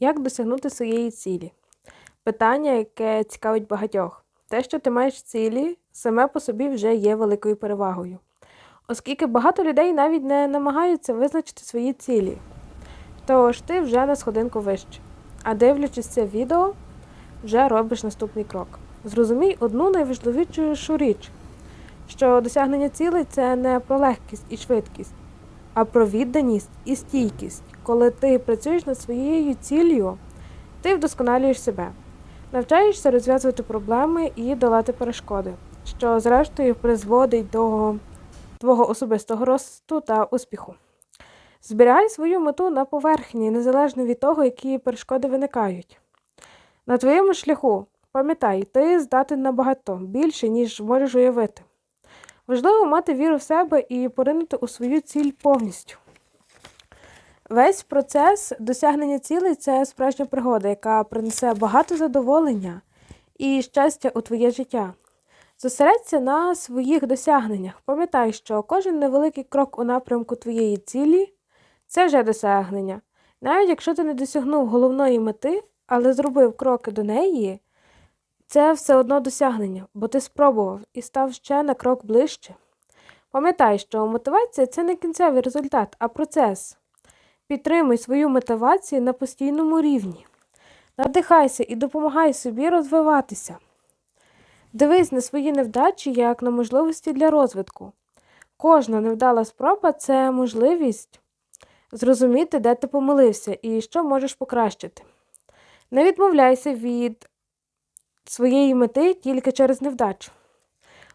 Як досягнути своєї цілі? Питання, яке цікавить багатьох. Те, що ти маєш цілі, саме по собі вже є великою перевагою. Оскільки багато людей навіть не намагаються визначити свої цілі. Тож ти вже на сходинку вище. А дивлячись це відео, вже робиш наступний крок. Зрозумій одну найважливішу річ, що досягнення цілей це не про легкість і швидкість, а про відданість і стійкість. Коли ти працюєш над своєю ціллю, ти вдосконалюєш себе, навчаєшся розв'язувати проблеми і долати перешкоди, що зрештою призводить до твого особистого росту та успіху. Зберігай свою мету на поверхні, незалежно від того, які перешкоди виникають. На твоєму шляху, пам'ятай, ти здатен набагато більше, ніж можеш уявити. Важливо мати віру в себе і поринути у свою ціль повністю. Весь процес досягнення цілей це справжня пригода, яка принесе багато задоволення і щастя у твоє життя. Зосередься на своїх досягненнях. Пам'ятай, що кожен невеликий крок у напрямку твоєї цілі це вже досягнення. Навіть якщо ти не досягнув головної мети, але зробив кроки до неї, це все одно досягнення, бо ти спробував і став ще на крок ближче. Пам'ятай, що мотивація це не кінцевий результат, а процес. Підтримуй свою мотивацію на постійному рівні. Надихайся і допомагай собі розвиватися. Дивись на свої невдачі як на можливості для розвитку. Кожна невдала спроба це можливість зрозуміти, де ти помилився і що можеш покращити. Не відмовляйся від своєї мети тільки через невдачу.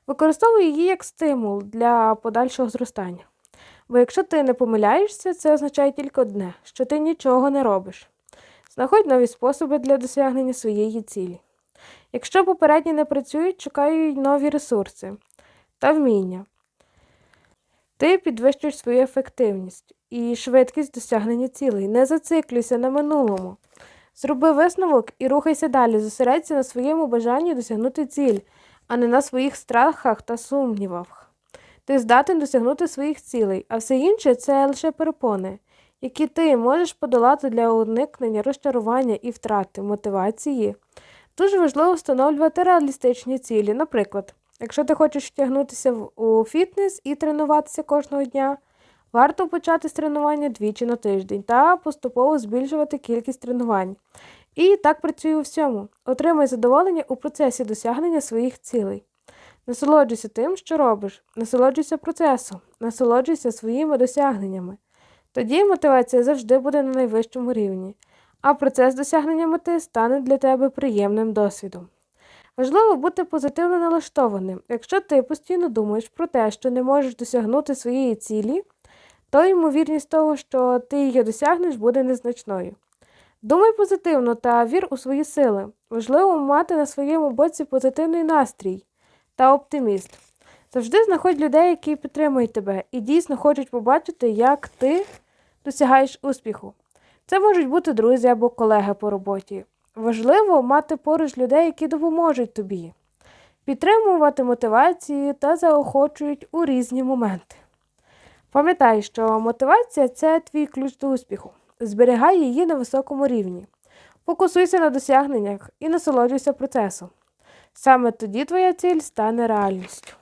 Використовуй її як стимул для подальшого зростання. Бо якщо ти не помиляєшся, це означає тільки одне, що ти нічого не робиш. Знаходь нові способи для досягнення своєї цілі. Якщо попередні не працюють, шукай нові ресурси та вміння. Ти підвищуєш свою ефективність і швидкість досягнення цілей. Не зациклюйся на минулому. Зроби висновок і рухайся далі. Зосередься на своєму бажанні досягнути ціль, а не на своїх страхах та сумнівах. Ти здатен досягнути своїх цілей, а все інше це лише перепони, які ти можеш подолати для уникнення розчарування і втрати мотивації. Дуже важливо встановлювати реалістичні цілі. Наприклад, якщо ти хочеш втягнутися у фітнес і тренуватися кожного дня, варто почати з тренування двічі на тиждень та поступово збільшувати кількість тренувань. І так працює у всьому. Отримай задоволення у процесі досягнення своїх цілей. Насолоджуйся тим, що робиш, насолоджуйся процесом, насолоджуйся своїми досягненнями. Тоді мотивація завжди буде на найвищому рівні, а процес досягнення мети стане для тебе приємним досвідом. Важливо бути позитивно налаштованим. Якщо ти постійно думаєш про те, що не можеш досягнути своєї цілі, то ймовірність того, що ти її досягнеш, буде незначною. Думай позитивно та вір у свої сили. Важливо мати на своєму боці позитивний настрій та оптиміст. Завжди знаходь людей, які підтримують тебе і дійсно хочуть побачити, як ти досягаєш успіху. Це можуть бути друзі або колеги по роботі. Важливо мати поруч людей, які допоможуть тобі, підтримувати мотивацію та заохочують у різні моменти. Пам'ятай, що мотивація це твій ключ до успіху. Зберігай її на високому рівні. Фокусуйся на досягненнях і насолоджуйся процесом. Саме тоді твоя ціль стане реальністю.